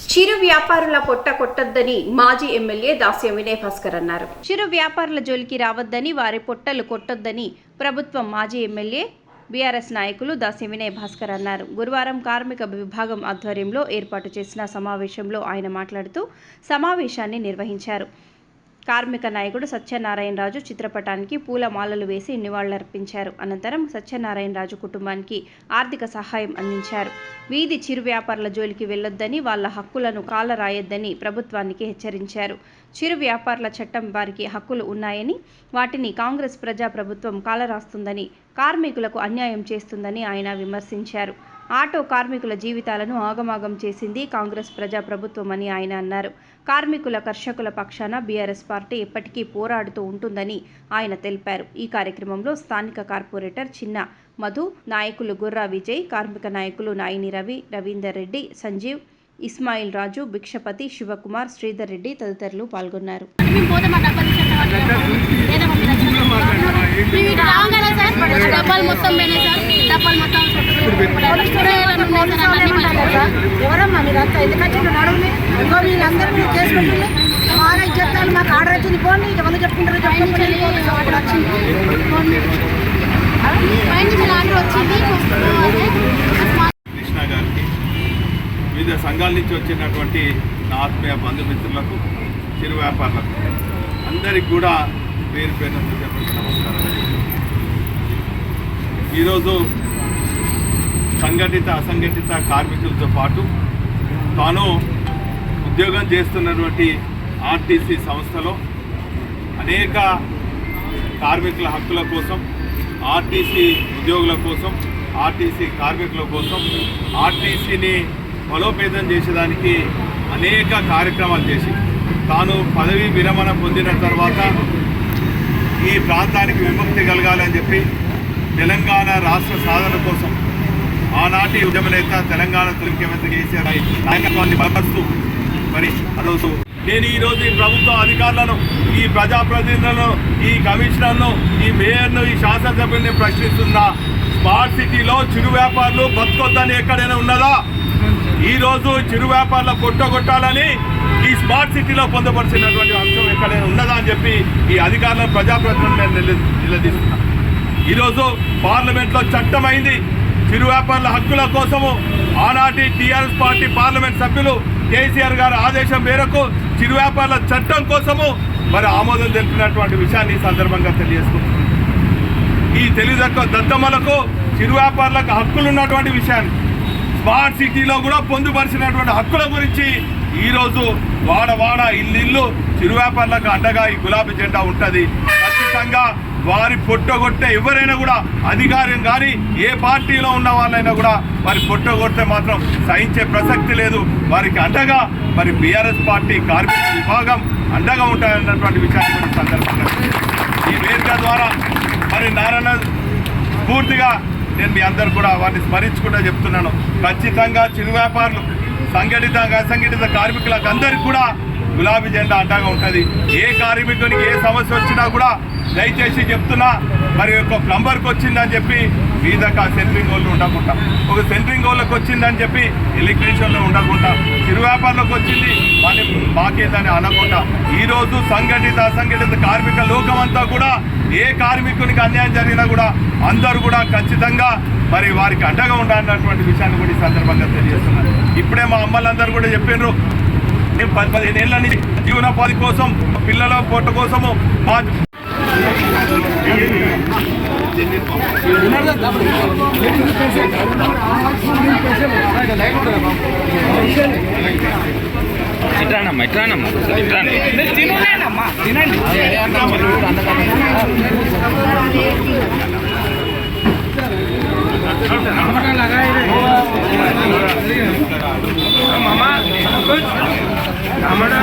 చిరు వ్యాపారుల పొట్ట కొట్టొద్దని మాజీ ఎమ్మెల్యే దాస్యం వినయ్ భాస్కర్ అన్నారు. చిరు వ్యాపారుల జోలికి రావద్దని వారి పొట్టలు కొట్టొద్దని ప్రభుత్వం మాజీ ఎమ్మెల్యే బీఆర్ఎస్ నాయకులు దాస్యం వినయ్ భాస్కర్ అన్నారు. గురువారం కార్మిక విభాగం ఆధ్వర్యంలో ఏర్పాటు చేసిన సమావేశంలో ఆయన మాట్లాడుతూ సమావేశాన్ని నిర్వహించారు. కార్మిక నాయకుడు సత్యనారాయణరాజు చిత్రపటానికి పూలమాలలు వేసి నివాళులర్పించారు. అనంతరం సత్యనారాయణరాజు కుటుంబానికి ఆర్థిక సహాయం అందించారు. వీధి చిరు వ్యాపారుల జోలికి వెళ్ళొద్దని వాళ్ళ హక్కులను కాలరాయొద్దని ప్రభుత్వానికి హెచ్చరించారు. చిరు వ్యాపారుల చట్టం వారికి హక్కులు ఉన్నాయని వాటిని కాంగ్రెస్ ప్రజా ప్రభుత్వం కాలరాస్తుందని కార్మికులకు అన్యాయం చేస్తుందని ఆయన విమర్శించారు. ఆటో కార్మికుల జీవితాలను ఆగమాగం చేసింది కాంగ్రెస్ ప్రజా ప్రభుత్వమని ఆయన అన్నారు. కార్మికుల కర్షకుల పక్షాన బీఆర్ఎస్ పార్టీ ఎప్పటికీ పోరాడుతూ ఉంటుందని ఆయన తెలిపారు. ఈ కార్యక్రమంలో స్థానిక కార్పొరేటర్ చిన్న మధు నాయకులు గుర్రా విజయ్ కార్మిక నాయకులు నాయిని రవి రవీందర్ రెడ్డి సంజీవ్ ఇస్మాయిల్ రాజు భిక్షపతి శివకుమార్ శ్రీధర్ రెడ్డి తదితరులు పాల్గొన్నారు. కూరగాయలు ఉన్నాయి ఎవరమ్మా మీరంతా ఎందుకంటే నడువుని ఇంకో వీళ్ళందరూ మీరు కేసు బాగా మాకు ఆర్డర్ వచ్చింది పోండి ఎవరు చెప్పుకుంటారు వచ్చింది కృష్ణ గారికి వివిధ సంఘాల నుంచి వచ్చినటువంటి నా ఆత్మీయ బంధుమిత్రులకు చిరు వ్యాపారులకు అందరికి కూడా పేరు పేరున హృదయపూర్వక నమస్కారం ఈరోజు సంఘటిత అసంఘటిత కార్మికులతో పాటు తాను ఉద్యోగం చేస్తున్నటువంటి ఆర్టీసీ సంస్థలో అనేక కార్మికుల హక్కుల కోసం ఆర్టీసీ ఉద్యోగుల కోసం ఆర్టీసీ కార్మికుల కోసం ఆర్టీసీని బలోపేతం చేసేదానికి అనేక కార్యక్రమాలు చేసి తాను పదవి విరమణ పొందిన తర్వాత ఈ ప్రాంతానికి విముక్తి కలగాలని చెప్పి తెలంగాణ రాష్ట్ర సాధన కోసం ఆనాటి ఉద్యమ నేత తెలంగాణ తొలి ముఖ్యమంత్రి కేసీఆర్ నాయకత్వాన్ని బలపరుస్తూ మరి అరోజు నేను ఈ రోజు ఈ ప్రభుత్వ అధికారులను ఈ ప్రజాప్రతినిధులను ఈ కమిషనర్ను ఈ మేయర్ను ఈ శాసనసభ్యుల్ని ప్రశ్నిస్తున్నా స్మార్ట్ సిటీలో చిరు వ్యాపారులు బతుకొద్దని ఎక్కడైనా ఉన్నదా? ఈ రోజు చిరు వ్యాపారుల కొట్టగొట్టాలని ఈ స్మార్ట్ సిటీలో పొందపరిచినటువంటి అంశం ఎక్కడైనా ఉన్నదా అని చెప్పి ఈ అధికారులను ప్రజాప్రతినిధులను నేను నిలదీస్తున్నా. ఈరోజు పార్లమెంట్లో చట్టమైంది చిరు వ్యాపారుల హక్కుల కోసము ఆనాటి టీఆర్ఎస్ పార్టీ పార్లమెంట్ సభ్యులు కేసీఆర్ గారి ఆదేశం మేరకు చిరు వ్యాపారుల చట్టం కోసము మరి ఆమోదం తెలిపినటువంటి విషయాన్ని ఈ సందర్భంగా తెలియజేసుకుంటున్నాం ఈ తెలుగు దత్తమ్మలకు చిరు వ్యాపారులకు హక్కులు ఉన్నటువంటి విషయాన్ని స్మార్ట్ సిటీలో కూడా పొందుపరిచినటువంటి హక్కుల గురించి ఈరోజు వాడ వాడ ఇల్లు ఇల్లు చిరు వ్యాపారులకు అండగా ఈ గులాబీ జెండా ఉంటుంది. ఖచ్చితంగా వారి పొట్టగొట్టే ఎవరైనా కూడా అధికారం కానీ ఏ పార్టీలో ఉన్న వాళ్ళైనా కూడా వారి పొట్టగొడితే మాత్రం సహించే ప్రసక్తి లేదు. వారికి అండగా మరి బీఆర్ఎస్ పార్టీ కార్మిక విభాగం అండగా ఉంటాయన్నటువంటి విషయాన్ని ఈ సందర్భంగా ఈ వేదిక ద్వారా మరి నారాయణ పూర్తిగా నేను మీ అందరు కూడా వారిని స్మరించుకుంటూ చెప్తున్నాను. ఖచ్చితంగా చిరు వ్యాపారులు సంఘటితంగా అసంఘటిత కార్మికులకు అందరికీ కూడా గులాబీ జెండా అండగా ఉంటుంది. ఏ కార్మికునికి ఏ సమస్య వచ్చినా కూడా దయచేసి చెప్తున్నా మరి ఒక ప్లంబర్కి వచ్చిందని చెప్పి మీదక సెంట్రింగ్ వాళ్ళు ఉండకుండా ఒక సెంట్రింగ్ వాళ్ళకి వచ్చిందని చెప్పి ఎలక్ట్రీషియన్లో ఉండకుండా చిరు వ్యాపారులకు వచ్చింది మరి మాకేదని అనకుండా ఈరోజు సంఘటిత అసంఘటిత కార్మిక లోకం అంతా కూడా ఏ కార్మికునికి అన్యాయం జరిగినా కూడా అందరూ కూడా ఖచ్చితంగా మరి వారికి అండగా ఉండాలన్నటువంటి విషయాన్ని కూడా ఈ సందర్భంగా తెలియజేస్తున్నారు. ఇప్పుడే మా అమ్మలందరూ కూడా చెప్పినారు మేము పది పదిహేను ఏళ్ళ నుంచి జీవనోపాధి కోసం పిల్లల పొట్ట కోసము మా ఇట్రానమ్మా ఇట్రానమ్మా ఇట్రాను हमारा